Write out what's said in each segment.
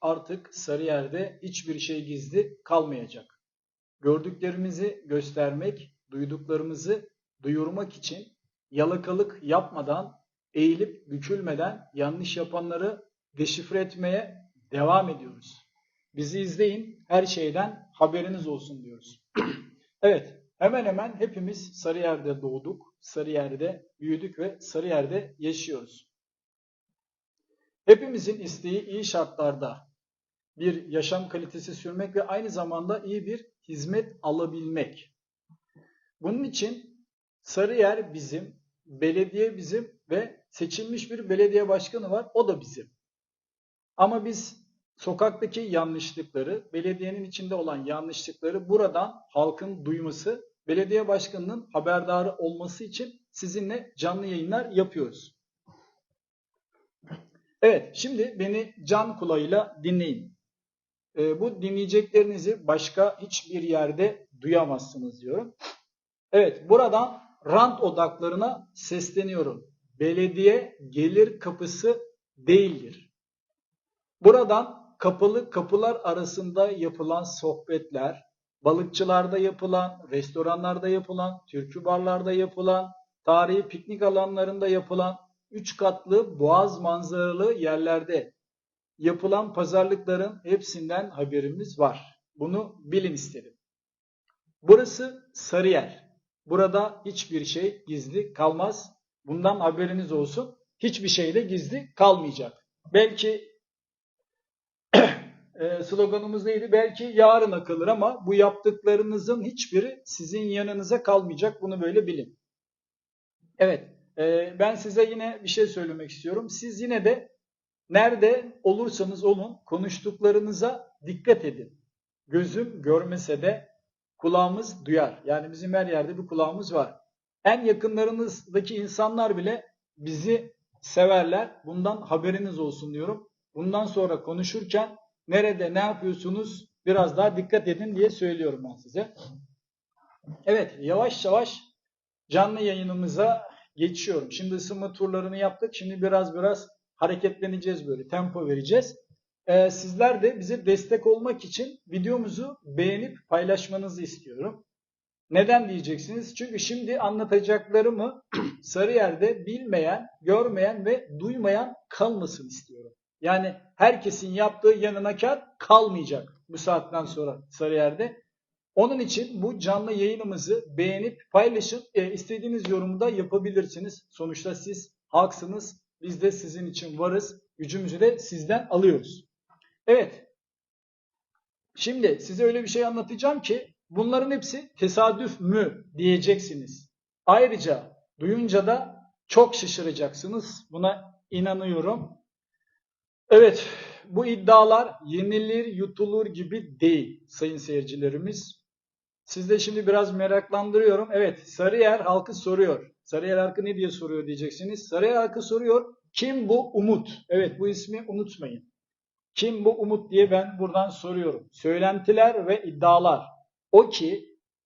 Artık Sarıyer'de hiçbir şey gizli kalmayacak. Gördüklerimizi göstermek, duyduklarımızı duyurmak için yalakalık yapmadan, eğilip bükülmeden yanlış yapanları deşifre etmeye devam ediyoruz. Bizi izleyin, her şeyden haberiniz olsun diyoruz. evet, hemen hemen hepimiz Sarıyer'de doğduk, Sarıyer'de büyüdük ve Sarıyer'de yaşıyoruz. Hepimizin isteği iyi şartlarda bir yaşam kalitesi sürmek ve aynı zamanda iyi bir hizmet alabilmek. Bunun için Sarıyer bizim, belediye bizim ve seçilmiş bir belediye başkanı var, o da bizim. Ama biz sokaktaki yanlışlıkları, belediyenin içinde olan yanlışlıkları buradan halkın duyması, belediye başkanının haberdarı olması için sizinle canlı yayınlar yapıyoruz. Evet, şimdi beni can kulağıyla dinleyin. Ee, bu dinleyeceklerinizi başka hiçbir yerde duyamazsınız diyorum. Evet, buradan rant odaklarına sesleniyorum. Belediye gelir kapısı değildir. Buradan kapalı kapılar arasında yapılan sohbetler, balıkçılarda yapılan, restoranlarda yapılan, türkü barlarda yapılan, tarihi piknik alanlarında yapılan, üç katlı boğaz manzaralı yerlerde yapılan pazarlıkların hepsinden haberimiz var. Bunu bilin istedim. Burası Sarıyer. Burada hiçbir şey gizli kalmaz. Bundan haberiniz olsun. Hiçbir şey de gizli kalmayacak. Belki e, sloganımız neydi? Belki yarına kalır ama bu yaptıklarınızın hiçbiri sizin yanınıza kalmayacak. Bunu böyle bilin. Evet, e, ben size yine bir şey söylemek istiyorum. Siz yine de nerede olursanız olun konuştuklarınıza dikkat edin. Gözüm görmese de kulağımız duyar. Yani bizim her yerde bir kulağımız var. En yakınlarınızdaki insanlar bile bizi severler. Bundan haberiniz olsun diyorum. Bundan sonra konuşurken nerede ne yapıyorsunuz biraz daha dikkat edin diye söylüyorum ben size. Evet yavaş yavaş canlı yayınımıza geçiyorum. Şimdi ısınma turlarını yaptık. Şimdi biraz biraz hareketleneceğiz böyle tempo vereceğiz. Ee, sizler de bize destek olmak için videomuzu beğenip paylaşmanızı istiyorum. Neden diyeceksiniz? Çünkü şimdi anlatacaklarımı Sarıyer'de bilmeyen, görmeyen ve duymayan kalmasın istiyorum. Yani herkesin yaptığı yanına kar kalmayacak bu saatten sonra Sarıyer'de. Onun için bu canlı yayınımızı beğenip paylaşıp e, istediğiniz yorumu da yapabilirsiniz. Sonuçta siz halksınız. Biz de sizin için varız. Gücümüzü de sizden alıyoruz. Evet. Şimdi size öyle bir şey anlatacağım ki bunların hepsi tesadüf mü diyeceksiniz. Ayrıca duyunca da çok şaşıracaksınız. Buna inanıyorum. Evet, bu iddialar yenilir, yutulur gibi değil sayın seyircilerimiz. Siz de şimdi biraz meraklandırıyorum. Evet, Sarıyer halkı soruyor. Sarıyer halkı ne diye soruyor diyeceksiniz. Sarıyer halkı soruyor. Kim bu Umut? Evet, bu ismi unutmayın. Kim bu Umut diye ben buradan soruyorum. Söylentiler ve iddialar. O ki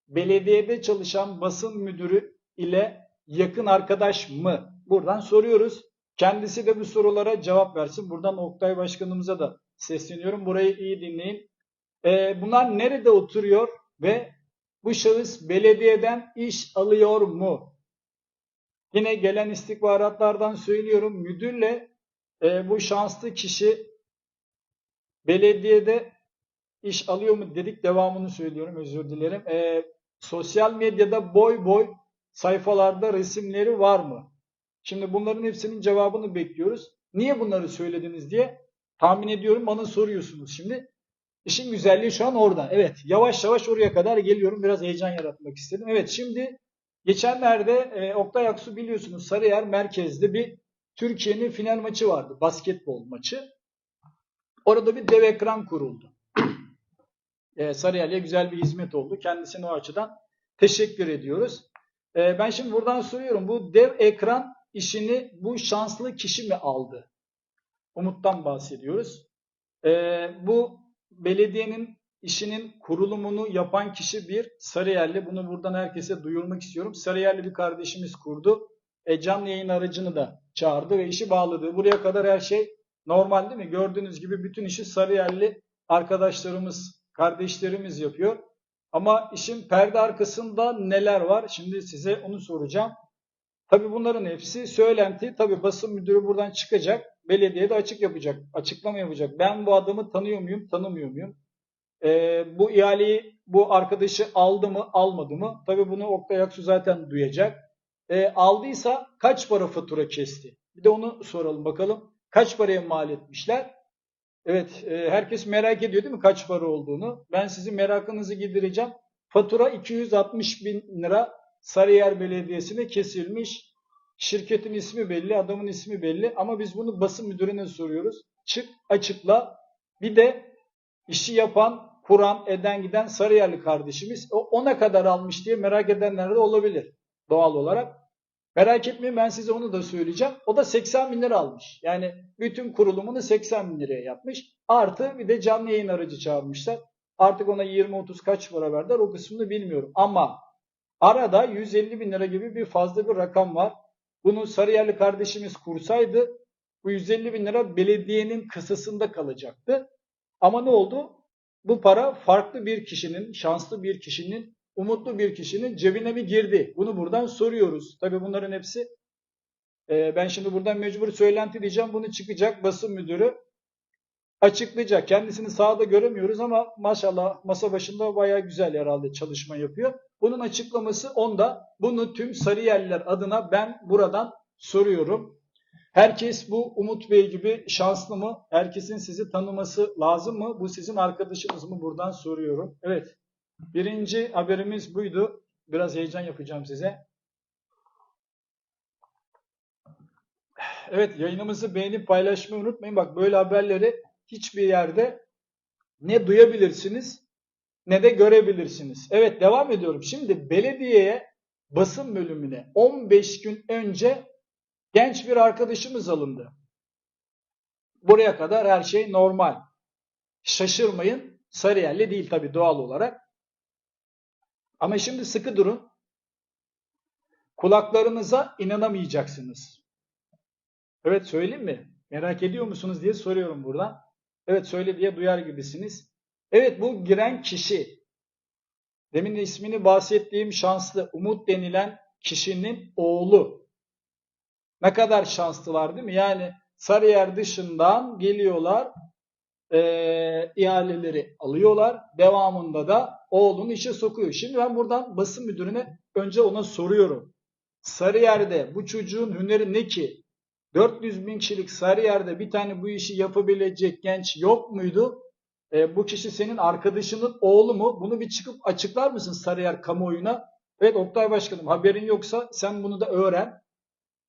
belediyede çalışan basın müdürü ile yakın arkadaş mı? Buradan soruyoruz. Kendisi de bu sorulara cevap versin. Buradan Oktay Başkanımıza da sesleniyorum. Burayı iyi dinleyin. Ee, bunlar nerede oturuyor ve bu şahıs belediyeden iş alıyor mu? Yine gelen istihbaratlardan söylüyorum. Müdürle e, bu şanslı kişi belediyede iş alıyor mu dedik. Devamını söylüyorum. Özür dilerim. E, sosyal medyada boy boy sayfalarda resimleri var mı? Şimdi bunların hepsinin cevabını bekliyoruz. Niye bunları söylediniz diye tahmin ediyorum bana soruyorsunuz şimdi. İşin güzelliği şu an orada. Evet yavaş yavaş oraya kadar geliyorum. Biraz heyecan yaratmak istedim. Evet şimdi geçenlerde e, Oktay Aksu biliyorsunuz Sarıyer merkezde bir Türkiye'nin final maçı vardı. Basketbol maçı. Orada bir dev ekran kuruldu. e, Sarıyer'e güzel bir hizmet oldu. Kendisine o açıdan teşekkür ediyoruz. E, ben şimdi buradan soruyorum. Bu dev ekran işini bu şanslı kişi mi aldı? Umut'tan bahsediyoruz. Ee, bu belediyenin işinin kurulumunu yapan kişi bir Sarıyerli. Bunu buradan herkese duyurmak istiyorum. Sarıyerli bir kardeşimiz kurdu. E, canlı yayın aracını da çağırdı ve işi bağladı. Buraya kadar her şey Normal değil mi? Gördüğünüz gibi bütün işi Sarıyerli arkadaşlarımız, kardeşlerimiz yapıyor. Ama işin perde arkasında neler var? Şimdi size onu soracağım. Tabi bunların hepsi söylenti. Tabi basın müdürü buradan çıkacak. Belediye de açık yapacak. Açıklama yapacak. Ben bu adamı tanıyor muyum, tanımıyor muyum? Ee, bu ihaleyi bu arkadaşı aldı mı, almadı mı? Tabi bunu Oktay Aksu zaten duyacak. Ee, aldıysa kaç para fatura kesti? Bir de onu soralım bakalım. Kaç paraya mal etmişler? Evet, e, herkes merak ediyor değil mi kaç para olduğunu? Ben sizin merakınızı gidereceğim. Fatura 260 bin lira Sarıyer Belediyesi'ne kesilmiş. Şirketin ismi belli, adamın ismi belli ama biz bunu basın müdürüne soruyoruz. Çık, açıkla. Bir de işi yapan, kuran, eden giden Sarıyerli kardeşimiz o ona kadar almış diye merak edenler de olabilir doğal olarak. Merak etmeyin ben size onu da söyleyeceğim. O da 80 bin lira almış. Yani bütün kurulumunu 80 bin liraya yapmış. Artı bir de canlı yayın aracı çağırmışlar. Artık ona 20-30 kaç para verdiler o kısmını bilmiyorum. Ama arada 150 bin lira gibi bir fazla bir rakam var. Bunu Sarıyerli kardeşimiz kursaydı bu 150 bin lira belediyenin kısasında kalacaktı. Ama ne oldu? Bu para farklı bir kişinin, şanslı bir kişinin umutlu bir kişinin cebine mi girdi? Bunu buradan soruyoruz. Tabi bunların hepsi e, ben şimdi buradan mecbur söylenti diyeceğim. Bunu çıkacak basın müdürü açıklayacak. Kendisini sahada göremiyoruz ama maşallah masa başında bayağı güzel herhalde çalışma yapıyor. Bunun açıklaması onda. Bunu tüm Sarıyerliler adına ben buradan soruyorum. Herkes bu Umut Bey gibi şanslı mı? Herkesin sizi tanıması lazım mı? Bu sizin arkadaşınız mı? Buradan soruyorum. Evet. Birinci haberimiz buydu. Biraz heyecan yapacağım size. Evet yayınımızı beğenip paylaşmayı unutmayın. Bak böyle haberleri hiçbir yerde ne duyabilirsiniz ne de görebilirsiniz. Evet devam ediyorum. Şimdi belediyeye basın bölümüne 15 gün önce genç bir arkadaşımız alındı. Buraya kadar her şey normal. Şaşırmayın. Sarıyerli değil tabii doğal olarak. Ama şimdi sıkı durun. Kulaklarınıza inanamayacaksınız. Evet söyleyeyim mi? Merak ediyor musunuz diye soruyorum buradan. Evet söyle diye duyar gibisiniz. Evet bu giren kişi demin de ismini bahsettiğim şanslı Umut denilen kişinin oğlu. Ne kadar şanslılar değil mi? Yani Sarıyer dışından geliyorlar e, ihaleleri alıyorlar. Devamında da oğlunu işe sokuyor. Şimdi ben buradan basın müdürüne önce ona soruyorum. Sarıyer'de bu çocuğun hüneri ne ki? 400 bin kişilik Sarıyer'de bir tane bu işi yapabilecek genç yok muydu? E, bu kişi senin arkadaşının oğlu mu? Bunu bir çıkıp açıklar mısın Sarıyer kamuoyuna? Evet Oktay Başkanım haberin yoksa sen bunu da öğren.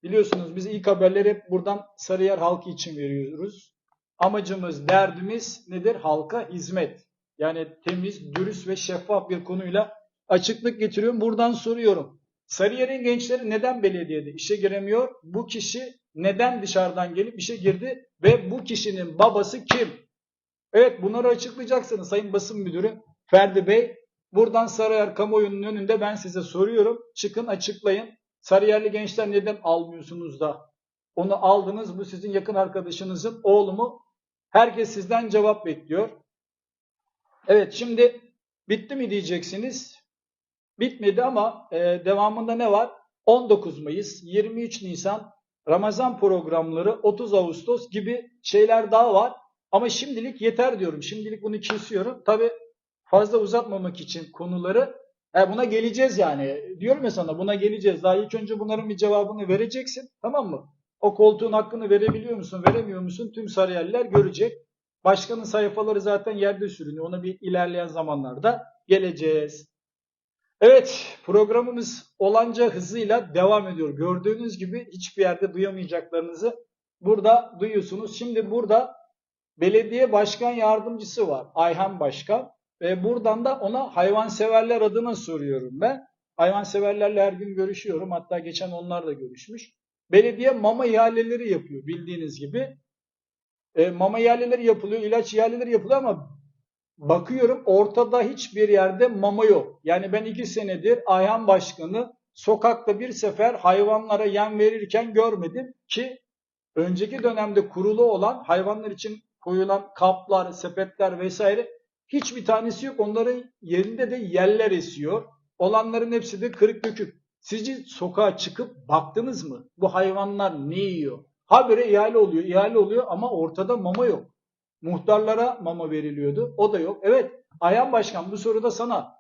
Biliyorsunuz biz ilk haberleri hep buradan Sarıyer halkı için veriyoruz. Amacımız, derdimiz nedir? Halka hizmet. Yani temiz, dürüst ve şeffaf bir konuyla açıklık getiriyorum. Buradan soruyorum. Sarıyer'in gençleri neden belediyede işe giremiyor? Bu kişi neden dışarıdan gelip işe girdi? Ve bu kişinin babası kim? Evet bunları açıklayacaksınız Sayın Basın Müdürü Ferdi Bey. Buradan Sarıyer kamuoyunun önünde ben size soruyorum. Çıkın açıklayın. Sarıyerli gençler neden almıyorsunuz da? Onu aldınız bu sizin yakın arkadaşınızın oğlu mu? Herkes sizden cevap bekliyor. Evet şimdi bitti mi diyeceksiniz. Bitmedi ama e, devamında ne var? 19 Mayıs, 23 Nisan, Ramazan programları, 30 Ağustos gibi şeyler daha var. Ama şimdilik yeter diyorum. Şimdilik bunu kesiyorum. Tabi fazla uzatmamak için konuları e buna geleceğiz yani. Diyorum ya sana buna geleceğiz. Daha ilk önce bunların bir cevabını vereceksin. Tamam mı? O koltuğun hakkını verebiliyor musun, veremiyor musun? Tüm Sarıyerliler görecek. Başkanın sayfaları zaten yerde sürünüyor. Ona bir ilerleyen zamanlarda geleceğiz. Evet, programımız olanca hızıyla devam ediyor. Gördüğünüz gibi hiçbir yerde duyamayacaklarınızı burada duyuyorsunuz. Şimdi burada belediye başkan yardımcısı var. Ayhan Başkan. Ve buradan da ona hayvanseverler adına soruyorum ben. Hayvanseverlerle her gün görüşüyorum. Hatta geçen onlar da görüşmüş. Belediye mama ihaleleri yapıyor bildiğiniz gibi. E, mama ihaleleri yapılıyor, ilaç ihaleleri yapılıyor ama bakıyorum ortada hiçbir yerde mama yok. Yani ben iki senedir Ayhan Başkanı sokakta bir sefer hayvanlara yem verirken görmedim ki önceki dönemde kurulu olan hayvanlar için koyulan kaplar, sepetler vesaire hiçbir tanesi yok. Onların yerinde de yeller esiyor. Olanların hepsi de kırık dökük. Sizce sokağa çıkıp baktınız mı? Bu hayvanlar ne yiyor? Habire ihale oluyor, ihale oluyor ama ortada mama yok. Muhtarlara mama veriliyordu. O da yok. Evet, Ayhan Başkan bu soruda sana.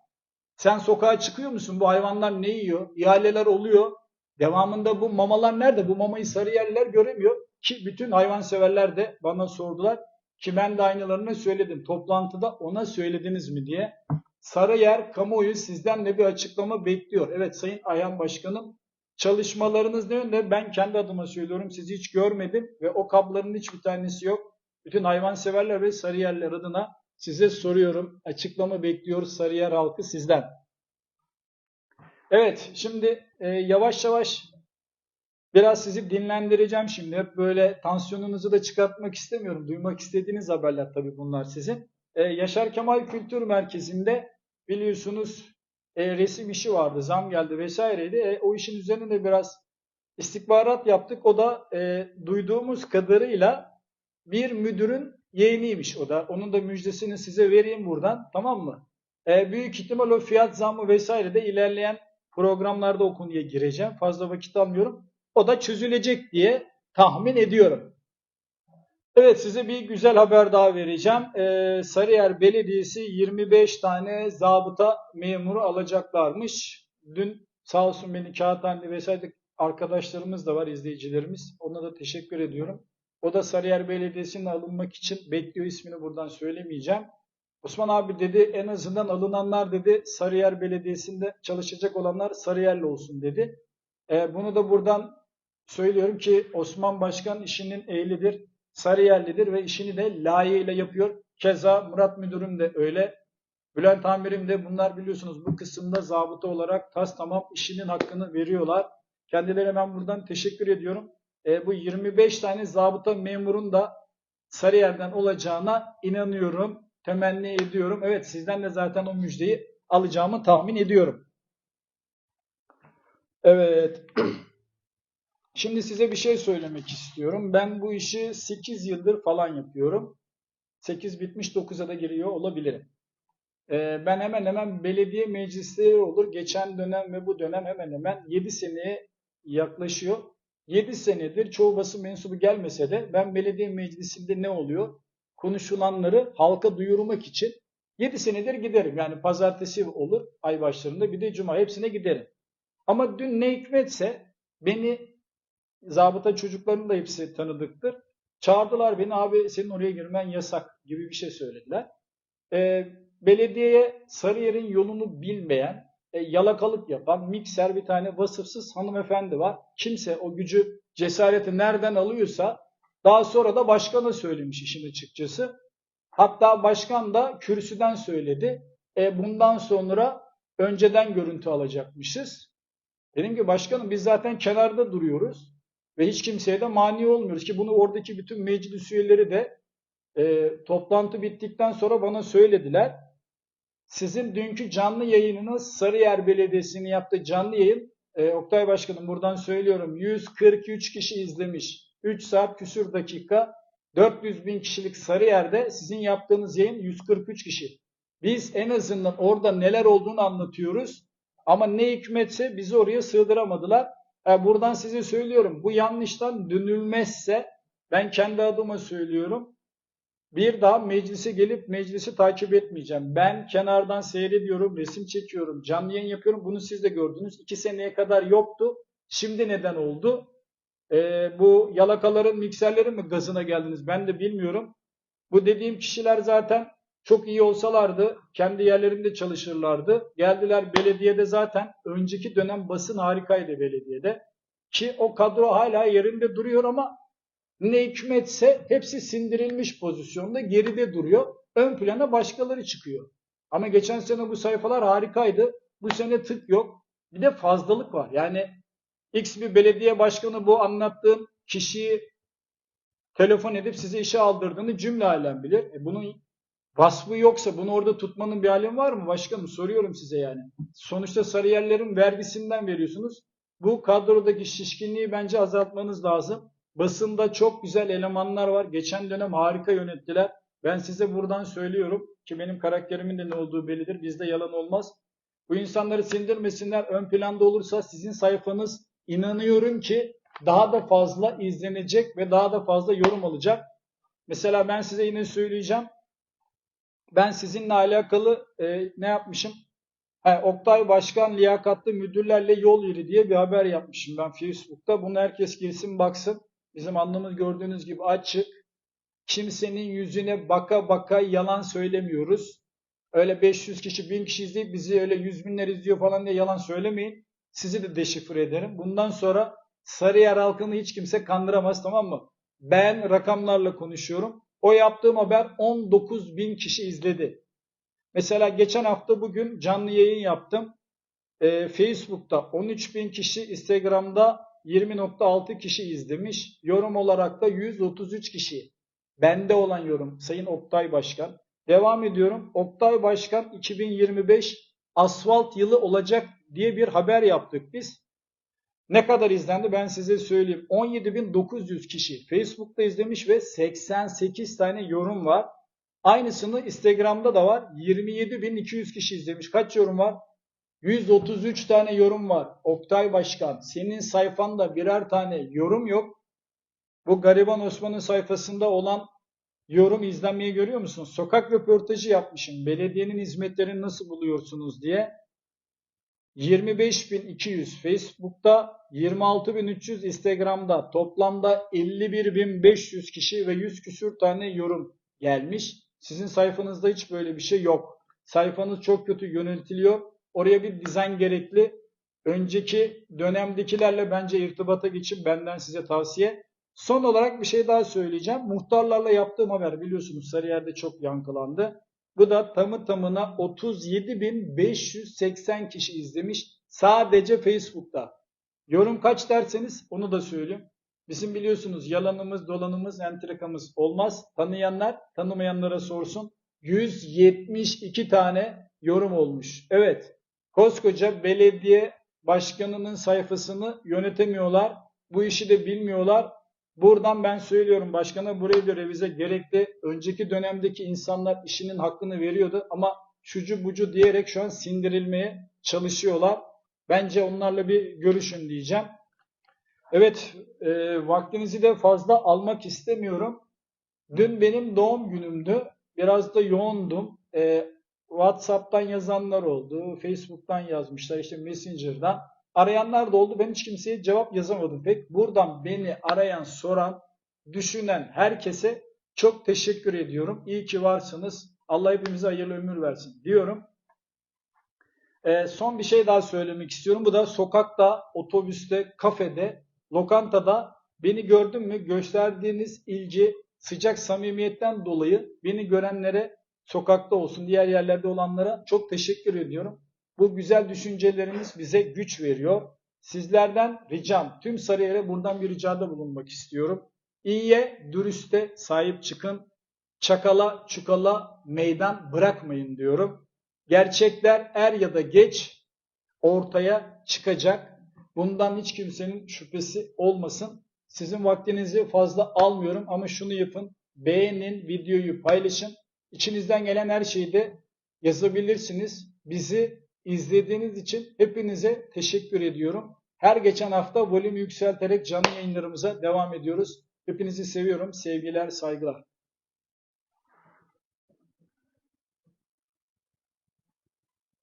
Sen sokağa çıkıyor musun? Bu hayvanlar ne yiyor? İhaleler oluyor. Devamında bu mamalar nerede? Bu mamayı Sarıyerliler göremiyor. Ki bütün hayvanseverler de bana sordular. Ki ben de aynılarını söyledim. Toplantıda ona söylediniz mi diye. Sarıyer kamuoyu sizden de bir açıklama bekliyor. Evet Sayın Ayhan Başkanım çalışmalarınız ne yönde? Ben kendi adıma söylüyorum. Sizi hiç görmedim ve o kabların hiçbir tanesi yok. Bütün hayvanseverler ve Sarıyerler adına size soruyorum. Açıklama bekliyoruz Sarıyer halkı sizden. Evet şimdi e, yavaş yavaş biraz sizi dinlendireceğim şimdi. Hep böyle tansiyonunuzu da çıkartmak istemiyorum. Duymak istediğiniz haberler tabii bunlar sizin. E, Yaşar Kemal Kültür Merkezi'nde biliyorsunuz e, resim işi vardı. Zam geldi vesaireydi. E, o işin üzerine de biraz istihbarat yaptık. O da e, duyduğumuz kadarıyla bir müdürün yeğeniymiş o da. Onun da müjdesini size vereyim buradan. Tamam mı? E, büyük ihtimal o fiyat zammı vesaire de ilerleyen programlarda o konuya gireceğim. Fazla vakit almıyorum. O da çözülecek diye tahmin ediyorum. Evet size bir güzel haber daha vereceğim. Ee, Sarıyer Belediyesi 25 tane zabıta memuru alacaklarmış. Dün sağ olsun beni kağıthane vesaire arkadaşlarımız da var izleyicilerimiz. Ona da teşekkür ediyorum. O da Sarıyer Belediyesi'ne alınmak için bekliyor ismini buradan söylemeyeceğim. Osman abi dedi en azından alınanlar dedi Sarıyer Belediyesi'nde çalışacak olanlar Sarıyerli olsun dedi. Ee, bunu da buradan söylüyorum ki Osman Başkan işinin ehlidir. Sarıyerlidir ve işini de layığıyla yapıyor. Keza Murat Müdürüm de öyle. Bülent Amirim de bunlar biliyorsunuz bu kısımda zabıta olarak tas tamam işinin hakkını veriyorlar. Kendilerine ben buradan teşekkür ediyorum. E, bu 25 tane zabıta memurun da Sarıyer'den olacağına inanıyorum, temenni ediyorum. Evet sizden de zaten o müjdeyi alacağımı tahmin ediyorum. Evet. Şimdi size bir şey söylemek istiyorum. Ben bu işi 8 yıldır falan yapıyorum. 8 bitmiş 9'a da giriyor olabilirim. Ee, ben hemen hemen belediye meclisleri olur. Geçen dönem ve bu dönem hemen hemen 7 seneye yaklaşıyor. 7 senedir çoğu basın mensubu gelmese de ben belediye meclisinde ne oluyor? Konuşulanları halka duyurmak için 7 senedir giderim. Yani pazartesi olur ay başlarında bir de cuma hepsine giderim. Ama dün ne hikmetse beni zabıta çocukların da hepsi tanıdıktır. Çağırdılar beni abi senin oraya girmen yasak gibi bir şey söylediler. E, belediyeye Sarıyer'in yolunu bilmeyen, e, yalakalık yapan, mikser bir tane vasıfsız hanımefendi var. Kimse o gücü, cesareti nereden alıyorsa daha sonra da başkana söylemiş işin açıkçası. Hatta başkan da kürsüden söyledi. E, bundan sonra önceden görüntü alacakmışız. Dedim ki başkanım biz zaten kenarda duruyoruz. Ve hiç kimseye de mani olmuyoruz ki bunu oradaki bütün meclis üyeleri de e, toplantı bittikten sonra bana söylediler. Sizin dünkü canlı yayınınız Sarıyer Belediyesi'nin yaptığı canlı yayın e, Oktay Başkanım buradan söylüyorum 143 kişi izlemiş. 3 saat küsür dakika 400 bin kişilik Sarıyer'de sizin yaptığınız yayın 143 kişi. Biz en azından orada neler olduğunu anlatıyoruz. Ama ne hikmetse bizi oraya sığdıramadılar. E, buradan size söylüyorum bu yanlıştan dönülmezse ben kendi adıma söylüyorum. Bir daha meclise gelip meclisi takip etmeyeceğim. Ben kenardan seyrediyorum, resim çekiyorum, canlı yayın yapıyorum. Bunu siz de gördünüz. İki seneye kadar yoktu. Şimdi neden oldu? Ee, bu yalakaların, mikserlerin mi gazına geldiniz? Ben de bilmiyorum. Bu dediğim kişiler zaten çok iyi olsalardı kendi yerlerinde çalışırlardı. Geldiler belediyede zaten önceki dönem basın harikaydı belediyede. Ki o kadro hala yerinde duruyor ama ne hükmetse hepsi sindirilmiş pozisyonda geride duruyor. Ön plana başkaları çıkıyor. Ama geçen sene bu sayfalar harikaydı. Bu sene tık yok. Bir de fazlalık var. Yani X bir belediye başkanı bu anlattığım kişiyi telefon edip size işe aldırdığını cümle alem bilir. E bunun vasfı yoksa bunu orada tutmanın bir alemi var mı başkanım? Soruyorum size yani. Sonuçta Sarıyerlerin vergisinden veriyorsunuz. Bu kadrodaki şişkinliği bence azaltmanız lazım. Basında çok güzel elemanlar var. Geçen dönem harika yönettiler. Ben size buradan söylüyorum ki benim karakterimin de ne olduğu bellidir. Bizde yalan olmaz. Bu insanları sindirmesinler. Ön planda olursa sizin sayfanız inanıyorum ki daha da fazla izlenecek ve daha da fazla yorum alacak. Mesela ben size yine söyleyeceğim. Ben sizinle alakalı e, ne yapmışım? Ha, Oktay Başkan liyakatlı müdürlerle yol yürü diye bir haber yapmışım ben Facebook'ta. Bunu herkes girsin baksın. Bizim anlamız gördüğünüz gibi açık. Kimsenin yüzüne baka baka yalan söylemiyoruz. Öyle 500 kişi, 1000 kişi izleyip bizi öyle 100 binler izliyor falan diye yalan söylemeyin. Sizi de deşifre ederim. Bundan sonra Sarıyer halkını hiç kimse kandıramaz tamam mı? Ben rakamlarla konuşuyorum. O yaptığım haber 19 bin kişi izledi. Mesela geçen hafta bugün canlı yayın yaptım. Ee, Facebook'ta 13 bin kişi, Instagram'da 20.6 kişi izlemiş. Yorum olarak da 133 kişi. Bende olan yorum Sayın Oktay Başkan. Devam ediyorum. Oktay Başkan 2025 asfalt yılı olacak diye bir haber yaptık biz. Ne kadar izlendi ben size söyleyeyim. 17.900 kişi Facebook'ta izlemiş ve 88 tane yorum var. Aynısını Instagram'da da var. 27.200 kişi izlemiş. Kaç yorum var? 133 tane yorum var. Oktay Başkan senin sayfanda birer tane yorum yok. Bu Gariban Osman'ın sayfasında olan yorum izlenmeyi görüyor musunuz? Sokak röportajı yapmışım. Belediyenin hizmetlerini nasıl buluyorsunuz diye. 25.200 Facebook'ta, 26.300 Instagram'da, toplamda 51.500 kişi ve 100 küsür tane yorum gelmiş. Sizin sayfanızda hiç böyle bir şey yok. Sayfanız çok kötü yönetiliyor. Oraya bir dizayn gerekli. Önceki dönemdekilerle bence irtibata geçip benden size tavsiye. Son olarak bir şey daha söyleyeceğim. Muhtarlarla yaptığım haber biliyorsunuz Sarıyer'de çok yankılandı. Bu da tamı tamına 37.580 kişi izlemiş sadece Facebook'ta. Yorum kaç derseniz onu da söyleyeyim. Bizim biliyorsunuz yalanımız, dolanımız, entrikamız olmaz. Tanıyanlar tanımayanlara sorsun. 172 tane yorum olmuş. Evet, koskoca belediye başkanının sayfasını yönetemiyorlar. Bu işi de bilmiyorlar. Buradan ben söylüyorum başkana burayı da revize gerekli. Önceki dönemdeki insanlar işinin hakkını veriyordu ama şucu bucu diyerek şu an sindirilmeye çalışıyorlar. Bence onlarla bir görüşün diyeceğim. Evet, e, vaktinizi de fazla almak istemiyorum. Dün benim doğum günümdü. Biraz da yoğundum. E, WhatsApp'tan yazanlar oldu, Facebook'tan yazmışlar, işte Messenger'dan. Arayanlar da oldu. Ben hiç kimseye cevap yazamadım pek. Buradan beni arayan, soran, düşünen herkese çok teşekkür ediyorum. İyi ki varsınız. Allah hepimize hayırlı ömür versin diyorum. Ee, son bir şey daha söylemek istiyorum. Bu da sokakta, otobüste, kafede, lokantada beni gördün mü gösterdiğiniz ilgi, sıcak samimiyetten dolayı beni görenlere sokakta olsun, diğer yerlerde olanlara çok teşekkür ediyorum. Bu güzel düşünceleriniz bize güç veriyor. Sizlerden ricam, tüm Sarıyer'e buradan bir ricada bulunmak istiyorum. İyiye, dürüste sahip çıkın. Çakala, çukala meydan bırakmayın diyorum. Gerçekler er ya da geç ortaya çıkacak. Bundan hiç kimsenin şüphesi olmasın. Sizin vaktinizi fazla almıyorum ama şunu yapın. Beğenin, videoyu paylaşın. İçinizden gelen her şeyi de yazabilirsiniz. Bizi İzlediğiniz için hepinize teşekkür ediyorum. Her geçen hafta volümü yükselterek canlı yayınlarımıza devam ediyoruz. Hepinizi seviyorum. Sevgiler, saygılar.